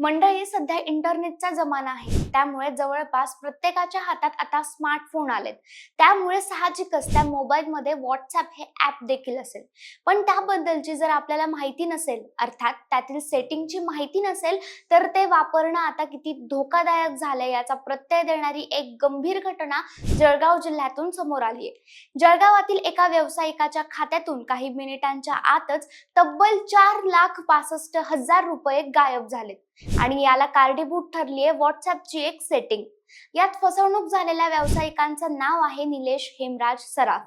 मंडळी सध्या इंटरनेटचा जमाना आहे. त्यामुळे जवळपास प्रत्येकाच्या हातात आता स्मार्टफोन आलेत. त्यामुळे साहजिकच त्या मोबाईलमध्ये व्हॉट्सअप हे ऍप देखील असेल. पण त्याबद्दलची जर आपल्याला माहिती नसेल अर्थात त्यातील सेटिंगची माहिती नसेल तर ते वापरणं आता किती धोकादायक झालंय याचा प्रत्यय देणारी एक गंभीर घटना जळगाव जिल्ह्यातून समोर आली आहे जळगावातील एका व्यावसायिकाच्या खात्यातून काही मिनिटांच्या आतच तब्बल चार लाख पासष्ट हजार रुपये गायब झालेत. आणि याला कारणीभूत ठरली आहे व्हॉट्सअपची एक सेटिंग यात फसवणूक झालेल्या व्यावसायिकांचं नाव आहे निलेश हेमराज सराफ.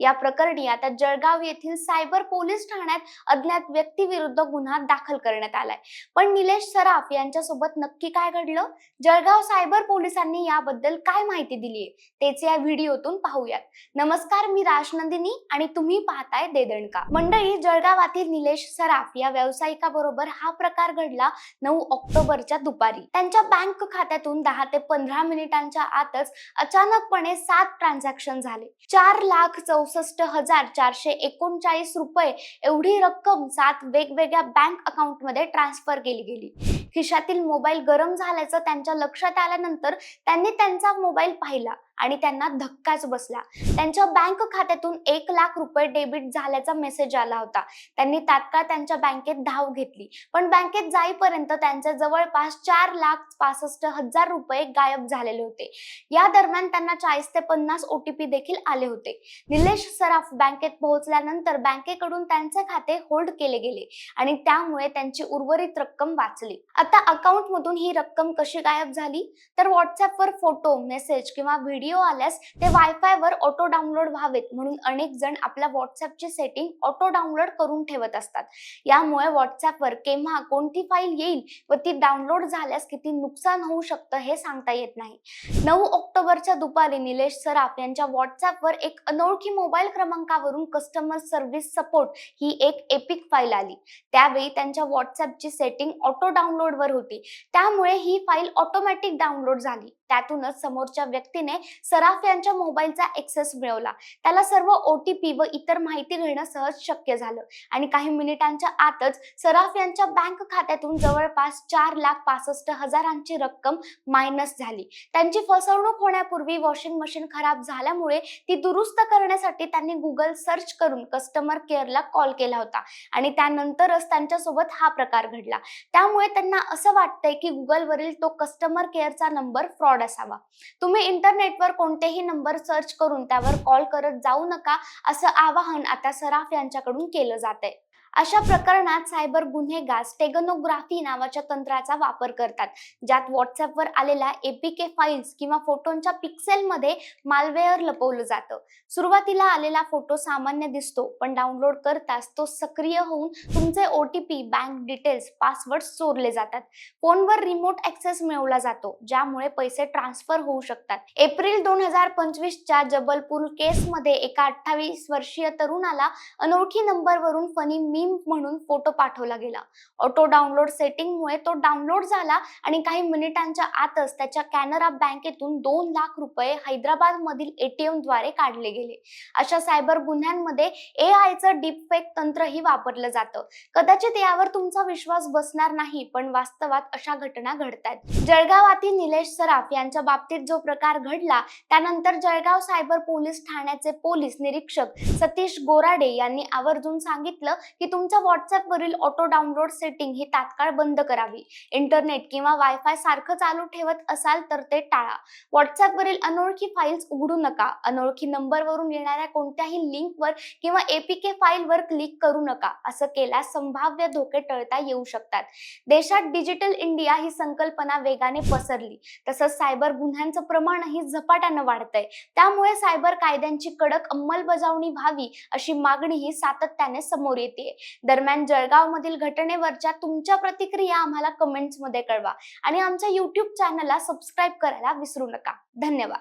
या प्रकरणी आता जळगाव येथील सायबर पोलीस ठाण्यात अज्ञात व्यक्तीविरुद्ध गुन्हा दाखल करण्यात आलाय. पण निलेश सराफ यांच्यासोबत नक्की काय घडलं? जळगाव सायबर पोलिसांनी याबद्दल काय माहिती दिली आहे तेच या व्हिडिओतून पाहूयात. नमस्कार मी राजनंदिनी आणि तुम्ही पाहताय देदणका. मंडळी जळगावातील निलेश सराफ या व्यावसायिकाबरोबर हा प्रकार घडला नऊ ऑक्टोबरच्या दुपारी. त्यांच्या बँक खात्यातून दहा ते पंधरा मिनिटांच्या आतच अचानकपणे सात ट्रान्झॅक्शन झाले. चार लाख चौसष्ट हजार चारशे एकोणचाळीस रुपये एवढी रक्कम सात वेगवेगळ्या बँक अकाउंटमध्ये ट्रान्सफर केली गेली. खिशातील मोबाईल गरम झाल्याचं त्यांच्या लक्षात आल्यानंतर त्यांनी त्यांचा मोबाईल पाहिला आणि त्यांना धक्काच बसला. त्यांच्या बँक खात्यातून एक लाख रुपये डेबिट झाल्याचा मेसेज आला होता. त्यांनी तात्काळ त्यांच्या बँकेत धाव घेतली. पण बँकेत जाईपर्यंत त्यांच्या जवळपास चार लाख पासष्ट हजार रुपये गायब झालेले होते. या दरम्यान त्यांना चाळीस ते पन्नास ओटीपी देखील आले होते. निलेश सराफ बँकेत पोहोचल्यानंतर बँकेकडून त्यांचे खाते होल्ड केले गेले आणि त्यामुळे त्यांची उर्वरित रक्कम वाचली. आता अकाउंट मधून ही रक्कम कशी गायब झाली? तर व्हॉट्सअपवर फोटो मेसेज किंवा व्हिडिओ आल्यास ते वायफायवर ऑटो डाउनलोड व्हावेत म्हणून अनेक जण आपल्या व्हॉट्सअपची सेटिंग ऑटो डाउनलोड करून ठेवत असतात. यामुळे व्हॉट्सअपवर केव्हा कोणती फाईल येईल व ती डाउनलोड झाल्यास किती नुकसान होऊ शकतं हे सांगता येत नाही. नऊ ऑक्टोबरच्या दुपारी निलेश सराफ यांच्या व्हॉट्सअपवर एक अनोळखी मोबाईल क्रमांकावरून कस्टमर सर्व्हिस सपोर्ट ही एक एपिक फाईल आली. त्यावेळी त्यांच्या व्हॉट्सअपची सेटिंग ऑटो डाउनलोड वर होती. त्यामुळे ही फाईल ऑटोमॅटिक डाउनलोड झाली. त्यातूनच समोरच्या व्यक्तीने सराफ यांच्या मोबाईलचा एक्सेस मिळवला. त्याला सर्व ओटीपी व इतर माहिती घेणं सहज शक्य झालं. आणि काही मिनिटांच्या आतच सराफ यांच्या बँक खात्यातून जवळपास चार लाख पासष्ट हजारांची रक्कम मायनस झाली. त्यांची फसवणूक होण्यापूर्वी वॉशिंग मशीन खराब झाल्यामुळे ती दुरुस्त करण्यासाठी त्यांनी गुगल सर्च करून कस्टमर केअरला कॉल केला होता. आणि त्यानंतरच त्यांच्यासोबत हा प्रकार घडला. त्यामुळे त्यांना असं वाटतंय की गुगलवरील तो कस्टमर केअरचा नंबर फ्रॉड असावा. तुम्ही इंटरनेटवर कोणतेही नंबर सर्च करून त्यावर कॉल करत जाऊ नका असं आवाहन आता सराफ यांच्याकडून केलं जात आहे अशा प्रकरणात सायबर गुन्हेगार स्टेगनोग्राफी नावाच्या तंत्राचा वापर करतात. ज्यात व्हॉट्सअपवर आलेल्या एपीके फाईल्स किंवा फोटोंच्या पिक्सेलमध्ये मालवेअर लपवलं जातं. सुरुवातीला आलेला फोटो सामान्य दिसतो पण डाउनलोड करताच तो सक्रिय होऊन तुमचे O T P bank details password चोरले जातात. फोनवर रिमोट ऍक्सेस मिळवला जातो ज्यामुळे पैसे ट्रान्सफर होऊ शकतात. एप्रिल दोन हजार पंचवीसच्या जबलपूर केसमध्ये एका अठ्ठावीस वर्षीय तरुणाला अनोळखी नंबरवरून फनी मी मीम म्हणून फोटो पाठवला गेला. ऑटो डाउनलोड सेटिंगमुळे तो डाउनलोड झाला आणि काही मिनिटांच्या आतच त्याच्या कॅनरा बँकेतून दोन लाख रुपये हैदराबाद मधील एटीएमद्वारे काढले गेले. अशा सायबर गुन्ह्यांमध्ये ए आयचं डीपफेक तंत्रही वापरलं जातं. कदाचित यावर तुमचा विश्वास बसणार नाही पण वास्तवात अशा घटना घडतात जळगावातील निलेश सराफ यांच्या बाबतीत जो प्रकार घडला त्यानंतर जळगाव सायबर पोलीस ठाण्याचे पोलीस निरीक्षक सतीश गोराडे यांनी आवर्जून सांगितलं की तुमच्या व्हॉट्सअपवरील ऑटो डाउनलोड सेटिंग ही तात्काळ बंद करावी. इंटरनेट किंवा वायफाय सारखं चालू ठेवत असाल तर ते टाळा. व्हॉट्सअप वरील अनोळखी फाईल्स उघडू नका. अनोळखी नंबरवरून येणाऱ्या कोणत्याही लिंकवर किंवा एपीके फाईलवर क्लिक करू नका. असं केल्यास संभाव्य धोके टळता येऊ शकतात. देशात डिजिटल इंडिया ही संकल्पना वेगाने पसरली. तसंच सायबर गुन्ह्यांचं प्रमाणही झपाट्यानं वाढतंय. त्यामुळे सायबर कायद्यांची कडक अंमलबजावणी व्हावी अशी मागणीही सातत्याने समोर येते दरम्यान जळगाव मधील घटनेवरच्या तुमच्या प्रतिक्रिया आम्हाला कमेंट्समध्ये कळवा. आणि आमच्या युट्यूब चॅनलला सबस्क्राईब करायला विसरू नका. धन्यवाद.